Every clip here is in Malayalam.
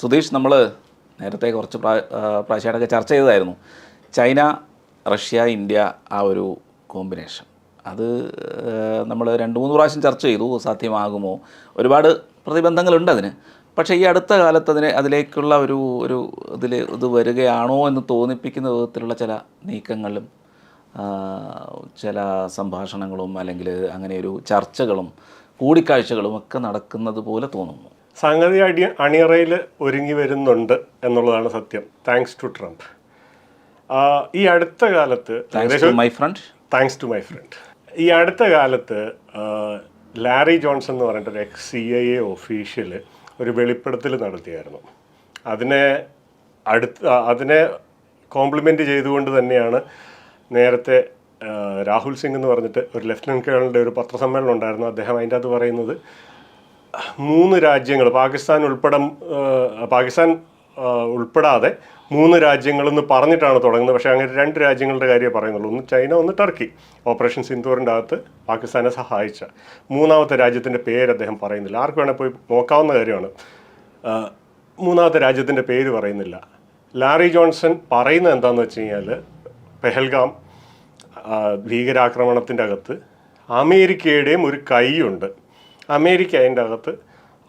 സുധീഷ് നമ്മൾ നേരത്തെ കുറച്ച് പ്രാ പ്രാവശ്യമായിട്ടൊക്കെ ചർച്ച ചെയ്തതായിരുന്നു. ചൈന റഷ്യ ഇന്ത്യ ആ ഒരു കോമ്പിനേഷൻ. അത് നമ്മൾ രണ്ട് മൂന്ന് പ്രാവശ്യം ചർച്ച ചെയ്തു സാധ്യമാകുമോ? ഒരുപാട് പ്രതിബന്ധങ്ങളുണ്ട് അതിന്. പക്ഷേ ഈ അടുത്ത കാലത്ത് അതിനെ അതിലേക്കുള്ള ഒരു ഒരു ഇതിൽ ഇത് വരികയാണോ എന്ന് തോന്നിപ്പിക്കുന്ന വിധത്തിലുള്ള ചില നീക്കങ്ങളും ചില സംഭാഷണങ്ങളും അല്ലെങ്കിൽ അങ്ങനെ ഒരു ചർച്ചകളും കൂടിക്കാഴ്ചകളും ഒക്കെ നടക്കുന്നത് പോലെ തോന്നുന്നു. സംഗതി അടി അണിയറയിൽ ഒരുങ്ങി വരുന്നുണ്ട് എന്നുള്ളതാണ് സത്യം. താങ്ക്സ് ടു ട്രംപ് ഈ അടുത്ത കാലത്ത് thanks to my friend thanks to my friend ഈ അടുത്ത കാലത്ത് ലാരി ജോൺസൺ എന്ന് പറഞ്ഞിട്ട് ഒരു ex C I A official ഒരു വെളിപ്പെടുത്തൽ നടത്തിയായിരുന്നു. അതിനെ അടുത്ത് അതിനെ കോംപ്ലിമെന്റ് ചെയ്തുകൊണ്ട് തന്നെയാണ് നേരത്തെ രാഹുൽ സിംഗ് എന്ന് പറഞ്ഞിട്ട് ഒരു ലെഫ്റ്റനന്റ് കേണലിന്റെ ഒരു പത്രസമ്മേളനം ഉണ്ടായിരുന്നു. അദ്ദേഹം അതിന്റെ അത് പറയുന്നത് മൂന്ന് രാജ്യങ്ങൾ പാകിസ്ഥാൻ ഉൾപ്പെടെ പാകിസ്ഥാൻ ഉൾപ്പെടാതെ മൂന്ന് രാജ്യങ്ങളെന്ന് പറഞ്ഞിട്ടാണ് തുടങ്ങുന്നത്. പക്ഷേ അങ്ങനെ രണ്ട് രാജ്യങ്ങളുടെ കാര്യമേ പറയുന്നുള്ളൂ. ഒന്ന് ചൈന ഒന്ന് ടർക്കി. ഓപ്പറേഷൻ സിന്ധൂറിന്റെ അകത്ത് പാകിസ്ഥാനെ സഹായിച്ച മൂന്നാമത്തെ രാജ്യത്തിന്റെ പേര് അദ്ദേഹം പറയുന്നില്ല. ആർക്ക് വേണേൽ പോയി നോക്കാവുന്ന കാര്യമാണ്. മൂന്നാമത്തെ രാജ്യത്തിന്റെ പേര് പറയുന്നില്ല. ലാറി ജോൺസൺ പറയുന്നത് എന്താണെന്ന് വെച്ച് കഴിഞ്ഞാൽ പെഹൽഗാം ഭീകരാക്രമണത്തിന്റെ അകത്ത് അമേരിക്കയുടെയും ഒരു കൈയുണ്ട്. അമേരിക്ക അതിന്റെ അകത്ത്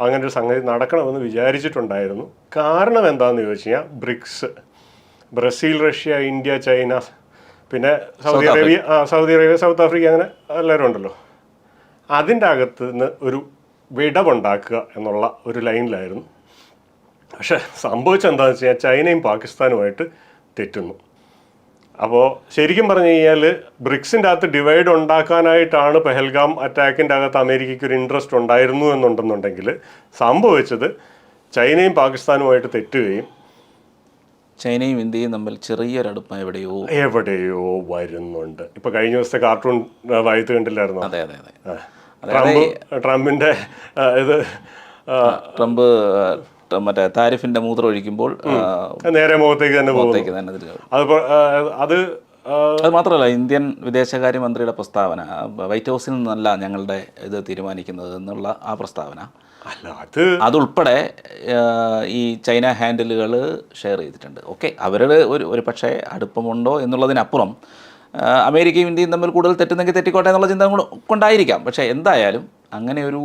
അങ്ങനെ ഒരു സംഗതി നടക്കണമെന്ന് വിചാരിച്ചിട്ടുണ്ടായിരുന്നു. കാരണം എന്താണെന്ന് ചോദിച്ചു കഴിഞ്ഞാൽ BRICS Brazil Russia India China പിന്നെ Saudi Arabia Saudi Arabia South Africa അങ്ങനെ എല്ലാവരും ഉണ്ടല്ലോ. അതിന്റെ അകത്ത് നിന്ന് ഒരു വിടവുണ്ടാക്കുക എന്നുള്ള ഒരു ലൈനിലായിരുന്നു. പക്ഷേ സംഭവിച്ചെന്താണെന്ന് വെച്ച് കഴിഞ്ഞാൽ ചൈനയും പാകിസ്ഥാനുമായിട്ട് തെറ്റുന്നു. അപ്പോൾ ശരിക്കും പറഞ്ഞു കഴിഞ്ഞാൽ ബ്രിക്സിന്റെ അകത്ത് ഡിവൈഡ് ഉണ്ടാക്കാനായിട്ടാണ് പെഹൽഗാം അറ്റാക്കിന്റെ അകത്ത് അമേരിക്കയ്ക്ക് ഒരു ഇൻട്രസ്റ്റ് ഉണ്ടായിരുന്നു എന്നുണ്ടെന്നുണ്ടെങ്കിൽ സംഭവിച്ചത് ചൈനയും പാകിസ്ഥാനുമായിട്ട് തെറ്റുകയും ചൈനയും ഇന്ത്യയും തമ്മിൽ ചെറിയൊരടുപ്പം എവിടെയോ എവിടെയോ വരുന്നുണ്ട്. ഇപ്പൊ കഴിഞ്ഞ ദിവസത്തെ കാർട്ടൂൺ വായിത്ത് കണ്ടില്ലായിരുന്നോ? അതെ അതെ അതെ. ട്രംപ് ട്രംപിന്റെ ഇത് ട്രംപ് മറ്റേ താരിഫിന്റെ മൂത്രം ഒഴിക്കുമ്പോൾ നേരെ മുഖത്തേക്ക് തന്നെ മുഖത്തേക്ക് തന്നെ അത് അത് മാത്രമല്ല ഇന്ത്യൻ വിദേശകാര്യമന്ത്രിയുടെ പ്രസ്താവന വൈറ്റ് ഹൗസിൽ നിന്നല്ല ഞങ്ങളുടെ ഇത് തീരുമാനിക്കുന്നത് എന്നുള്ള ആ പ്രസ്താവന. അല്ല അത് അതുൾപ്പെടെ ഈ ചൈന ഹാൻഡിലുകൾ ഷെയർ ചെയ്തിട്ടുണ്ട്. ഓക്കെ അവരുടെ ഒരു ഒരു പക്ഷേ അടുപ്പമുണ്ടോ എന്നുള്ളതിനപ്പുറം അമേരിക്കയും ഇന്ത്യയും തമ്മിൽ കൂടുതൽ തെറ്റുന്നെങ്കിൽ തെറ്റിക്കോട്ടെ എന്നുള്ള ചിന്ത കൊണ്ട് കൊണ്ടായിരിക്കാം. പക്ഷേ എന്തായാലും അങ്ങനെ ഒരു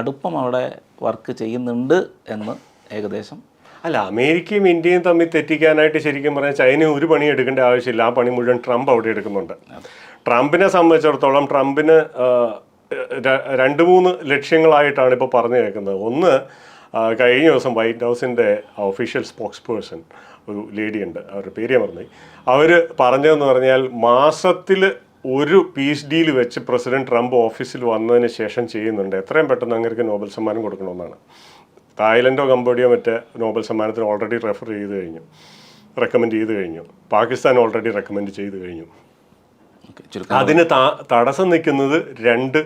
അടുപ്പം അവിടെ വർക്ക് ചെയ്യുന്നുണ്ട് എന്ന് ഏകദേശം? അല്ല അമേരിക്കയും ഇന്ത്യയും തമ്മിൽ തെറ്റിക്കാനായിട്ട് ശരിക്കും പറഞ്ഞാൽ ചൈന ഒരു പണി എടുക്കേണ്ട ആവശ്യമില്ല. ആ പണി മുഴുവൻ ട്രംപ് അവിടെ എടുക്കുന്നുണ്ട്. ട്രംപിനെ സംബന്ധിച്ചിടത്തോളം ട്രംപിന് രണ്ട് മൂന്ന് ലക്ഷ്യങ്ങളായിട്ടാണ് ഇപ്പോൾ പറഞ്ഞു കേൾക്കുന്നത് ഒന്ന് കഴിഞ്ഞ ദിവസം വൈറ്റ് ഹൗസിന്റെ ഒഫീഷ്യൽ സ്പോക്സ് പേഴ്സൺ ഒരു ലേഡി ഉണ്ട് അവരുടെ പേര് ഞാൻ പറഞ്ഞു അവർ പറഞ്ഞതെന്ന് പറഞ്ഞാൽ മാസത്തിൽ ഒരു പീസ് ഡീൽ വെച്ച് പ്രസിഡന്റ് ട്രംപ് ഓഫീസിൽ വന്നതിന് ശേഷം ചെയ്യുന്നുണ്ട്. എത്രയും പെട്ടെന്ന് അങ്ങേർക്ക് നോബൽ സമ്മാനം കൊടുക്കണമെന്നാണ്. തായ്ലൻഡോ കംബോഡിയോ മറ്റേ നോബൽ സമ്മാനത്തിന് ഓൾറെഡി റെഫർ ചെയ്ത് കഴിഞ്ഞു. റെക്കമെൻഡ് ചെയ്ത് കഴിഞ്ഞു. പാകിസ്ഥാൻ ഓൾറെഡി റെക്കമെൻഡ് ചെയ്ത് കഴിഞ്ഞു. അതിന് തടസ്സം നിൽക്കുന്നത് രണ്ട്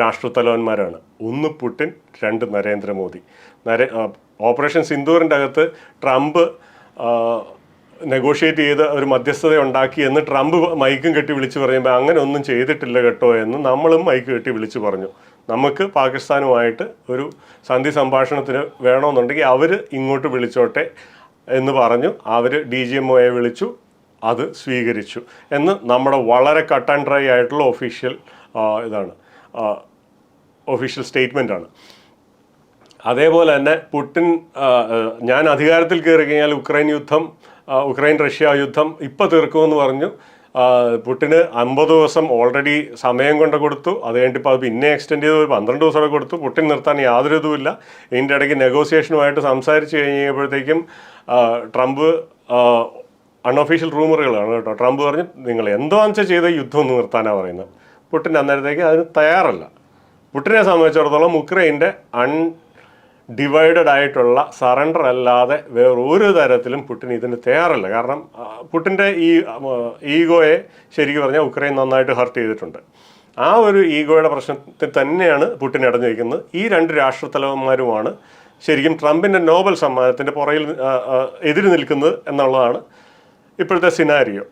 രാഷ്ട്രത്തലവന്മാരാണ്. ഒന്ന് പുടിൻ രണ്ട് നരേന്ദ്രമോദി. നരേ ഓപ്പറേഷൻ സിന്ദൂറിന്റെ അകത്ത് ട്രംപ് നെഗോഷിയേറ്റ് ചെയ്ത് ഒരു മധ്യസ്ഥത ഉണ്ടാക്കി എന്ന് ട്രംപ് മൈക്കും കെട്ടി വിളിച്ച് പറയുമ്പോൾ അങ്ങനെ ഒന്നും ചെയ്തിട്ടില്ല കേട്ടോ എന്ന് നമ്മളും മൈക്ക് കെട്ടി വിളിച്ച് പറഞ്ഞു. നമുക്ക് പാകിസ്ഥാനുമായിട്ട് ഒരു സന്ധി സംഭാഷണത്തിന് വേണമെന്നുണ്ടെങ്കിൽ അവർ ഇങ്ങോട്ട് വിളിച്ചോട്ടെ എന്ന് പറഞ്ഞു. അവർ ഡി ജി എം ഒയെ വിളിച്ചു. അത് സ്വീകരിച്ചു. എന്ന് നമ്മുടെ വളരെ കട്ട് ആൻഡ് ഡ്രൈ ആയിട്ടുള്ള ഒഫീഷ്യൽ ഇതാണ്. ഒഫീഷ്യൽ സ്റ്റേറ്റ്മെന്റ് ആണ്. അതേപോലെ തന്നെ ആ, ഞാൻ അധികാരത്തിൽ കയറി കഴിഞ്ഞാൽ ഉക്രൈൻ യുദ്ധം ഉക്രൈൻ റഷ്യ യുദ്ധം ഇപ്പോൾ തീർക്കുമെന്ന് പറഞ്ഞു. ആ, പുടിന് അമ്പത് ദിവസം ഓൾറെഡി സമയം കൊണ്ട് കൊടുത്തു. അത് കഴിഞ്ഞിട്ട് ഇപ്പോൾ അത് പിന്നെ എക്സ്റ്റെൻഡ് ചെയ്ത്. ഒരു പന്ത്രണ്ട് ദിവസം കൂടെ കൊടുത്തു. പുട്ടിൻ നിർത്താൻ യാതൊരു ഇതുമില്ല. ഇതിന്റെ ഇടയ്ക്ക് നെഗോസിയേഷനുമായിട്ട് സംസാരിച്ച് കഴിഞ്ഞപ്പോഴത്തേക്കും ട്രംപ് അൺഒഫീഷ്യൽ റൂമറുകളാണ് കേട്ടോ. ട്രംപ് പറഞ്ഞു നിങ്ങൾ എന്തോ വെച്ചാൽ ചെയ്ത യുദ്ധം ഒന്ന് നിർത്താനാണ് പറയുന്നത്. പുട്ടിൻ അന്നേരത്തേക്ക് അതിന് തയ്യാറല്ല. പുട്ടിനെ സംബന്ധിച്ചിടത്തോളം ഉക്രൈന്റെ അൺ ഡിവൈഡഡ് ആയിട്ടുള്ള സറണ്ടർ അല്ലാതെ വേറൊരു തരത്തിലും പുട്ടിൻ ഇതിന് തയ്യാറല്ല. കാരണം പുടിന്റെ ഈ ഈഗോയെ ശരിക്കും പറഞ്ഞാൽ ഉക്രൈൻ നന്നായിട്ട് ഹർട്ട് ചെയ്തിട്ടുണ്ട്. ആ ഒരു ഈഗോയുടെ പ്രശ്നത്തിൽ തന്നെയാണ് പുട്ടിൻ അടഞ്ഞു വയ്ക്കുന്നത് ഈ രണ്ട് രാഷ്ട്രത്തലവന്മാരുമാണ് ശരിക്കും ട്രംപിന്റെ നോബൽ സമ്മാനത്തിന്റെ പുറയിൽ എതിര് നിൽക്കുന്നത് എന്നുള്ളതാണ് ഇപ്പോഴത്തെ സിനാരിയോ